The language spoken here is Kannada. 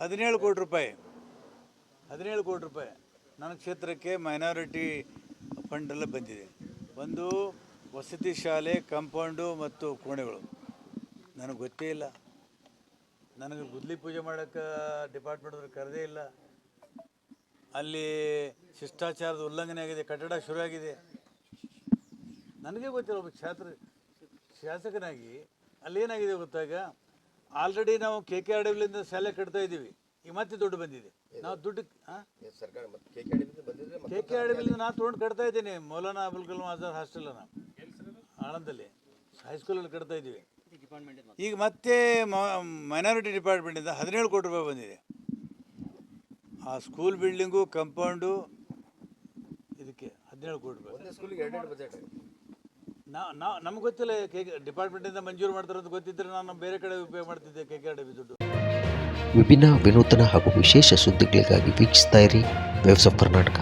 ಹದಿನೇಳು ಕೋಟಿ ರೂಪಾಯಿ. ಹದಿನೇಳು ಕೋಟಿ ರೂಪಾಯಿ. ನನ್ನ ಕ್ಷೇತ್ರಕ್ಕೆ ಮೈನಾರಿಟಿ ಫಂಡೆಲ್ಲ ಬಂದಿದೆ. ಒಂದು ವಸತಿ ಶಾಲೆ ಕಾಂಪೌಂಡು ಮತ್ತು ಕೋಣೆಗಳು. ನನಗೆ ಗೊತ್ತೇ ಇಲ್ಲ. ನನಗೆ ಗುದ್ಲಿ ಪೂಜೆ ಮಾಡೋಕ್ಕೆ ಡಿಪಾರ್ಟ್ಮೆಂಟ್ದವ್ರು ಕರೆದೇ ಇಲ್ಲ. ಅಲ್ಲಿ ಶಿಷ್ಟಾಚಾರದ ಉಲ್ಲಂಘನೆ ಆಗಿದೆ, ಕಟ್ಟಡ ಶುರುವಾಗಿದೆ ನನಗೆ ಗೊತ್ತಿಲ್ಲ, ಒಬ್ಬ ಛಾತ್ರ ಶಾಸಕನಾಗಿ ಅಲ್ಲೇನಾಗಿದೆ ಗೊತ್ತಾಗ? ಆಲ್ರೆಡಿ ನಾವು ಕೆ ಕೆ ಆರ್ ಡಬ್ಲ್ಯೂಲಿಂದ ಶಾಲೆ ಕಟ್ತಾ ಇದ್ದೀವಿ. ಈಗ ಮತ್ತೆ ದುಡ್ಡು ಬಂದಿದೆ. ನಾವು ದುಡ್ಡು ಸರ್ಕಾರ ಕೆ ಕೆ ಆರ್ ಡಬ್ಲ್ಯೂಲಿಂದ ನಾನು ತೊಗೊಂಡು ಕಟ್ತಾ ಇದ್ದೀನಿ. ಮೌಲಾನಾ ಅಬುಲ್ ಕಲಾಂ ಆಜಾದ್ ಹಾಸ್ಟೆಲನ್ನು ಆನಂದಲ್ಲಿ. ಹೈಸ್ಕೂಲಲ್ಲಿ ಕಟ್ತಾ ಇದ್ದೀವಿ. ಈಗ ಮತ್ತೆ ಮೈನಾರಿಟಿ ಡಿಪಾರ್ಟ್ಮೆಂಟಿಂದ ಹದಿನೇಳು ಕೋಟಿ ರೂಪಾಯಿ ಬಂದಿದೆ. ಆ ಸ್ಕೂಲ್ ಬಿಲ್ಡಿಂಗು ಕಂಪೌಂಡು ಇದಕ್ಕೆ ಹದಿನೇಳು ಕೋಟಿ ರೂಪಾಯಿ. ನಾ ನಮ್ಗೆ ಗೊತ್ತಿಲ್ಲ, ಕೆ ಡಿಪಾರ್ಟ್ಮೆಂಟಿಂದ ಮಂಜೂರು ಮಾಡ್ತಾರೆ ಅಂತ ಗೊತ್ತಿದ್ದರೆ ನಾನು ಬೇರೆ ಕಡೆ ಉಪಯೋಗ ಮಾಡ್ತಿದ್ದೆ, ಕೆ ಕೆ ದುಡ್ಡು. ವಿಭಿನ್ನ ವಿನೂತನ ಹಾಗೂ ವಿಶೇಷ ಸುದ್ದಿಗಳಿಗಾಗಿ ವೀಕ್ಷಿಸ್ತಾ ಇರಿ ವೇವ್ಸ್ ಆಫ್ ಕರ್ನಾಟಕ